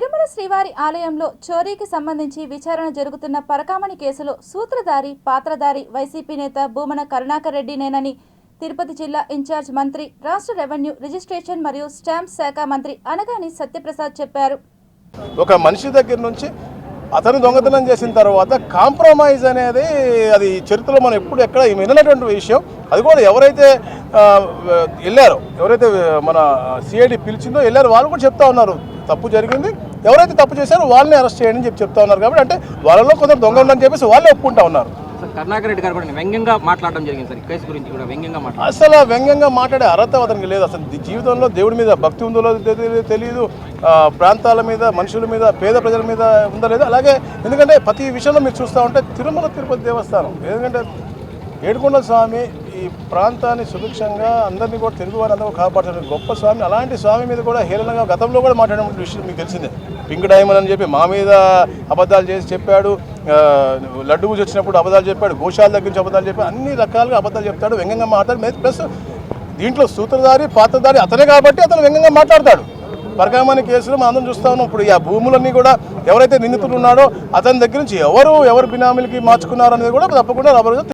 తిరుమల శ్రీవారి ఆలయంలో చోరీకి సంబంధించి విచారణ జరుగుతున్న పరకామణి కేసులో సూత్రధారి పాత్రధారి వైసీపీ నేత భూమన కరుణాకర్ రెడ్డినేనని తిరుపతి జిల్లా ఇన్ఛార్జ్ మంత్రి రాష్ట్ర రెవెన్యూ రిజిస్ట్రేషన్ మరియు స్టాంప్ శాఖ మంత్రి అనగాని సత్యప్రసాద్ చెప్పారు. ఒక మనిషి దగ్గర నుంచి అతను దొంగతనం చేసిన తర్వాత కాంప్రమైజ్ అనేది అది చరిత్రలో మనం ఎప్పుడు ఎక్కడ విననటువంటి విషయం. అది కూడా ఎవరైతే వెళ్ళారో ఎవరైతే మన సిఐడి పిలిచిందో వెళ్ళారో వాళ్ళు కూడా చెప్తా ఉన్నారు. తప్పు జరిగింది ఎవరైతే తప్పు చేశారో వాళ్ళని అరెస్ట్ చేయండి అని చెప్పి చెప్తా ఉన్నారు కాబట్టి అంటే వాళ్ళలో కొందరు దొంగ ఉందని చెప్పేసి వాళ్ళే ఒప్పుకుంటా ఉన్నారు. కరుణాకర్ రెడ్డి గారు కూడా వ్యంగ్యంగా మాట్లాడడం జరిగింది సార్ కేసు గురించి కూడా వ్యంగ్యంగా మాట్లాడారు. అసలు వ్యంగ్యంగా మాట్లాడే అర్హత అతనికి లేదు. అసలు జీవితంలో దేవుడి మీద భక్తి ఉందో తెలియదు. ప్రాంతాల మీద మనుషుల మీద పేద ప్రజల మీద ఉందో లేదో. అలాగే ఎందుకంటే ప్రతి విషయంలో మీరు చూస్తూ ఉంటే తిరుమల తిరుపతి దేవస్థానం ఎందుకంటే ఏడుకొండల స్వామి ఈ ప్రాంతాన్ని సుభిక్షంగా అందరినీ కూడా తెలుగు వారి అందరూ కాపాడుతున్న గొప్ప స్వామి అలాంటి స్వామి మీద కూడా హేళనగా గతంలో కూడా మాట్లాడిన విషయం మీకు తెలిసిందే. పింక్ డైమండ్ అని చెప్పి మా మీద అబద్ధాలు చేసి చెప్పాడు. లడ్డు పూజ వచ్చినప్పుడు అబద్ధాలు చెప్పాడు. గోశాల దగ్గర నుంచి అబద్ధాలు చెప్పాడు. అన్ని రకాలుగా అబద్ధాలు చెప్తాడు. వ్యంగ్యంగా మాట్లాడు. ప్లస్ దీంట్లో సూత్రధారి పాత్రధారి అతనే కాబట్టి అతను వ్యంగ్యంగా మాట్లాడతాడు. పరకామణి కేసులో మనం అందరం చూస్తా ఉన్నాం. ఇప్పుడు ఆ భూములన్నీ కూడా ఎవరైతే నిందితులు ఉన్నాడో అతని దగ్గర నుంచి ఎవరు ఎవరు బినామీలకి మార్చుకున్నారనేది కూడా తప్పకుండా రాబోయే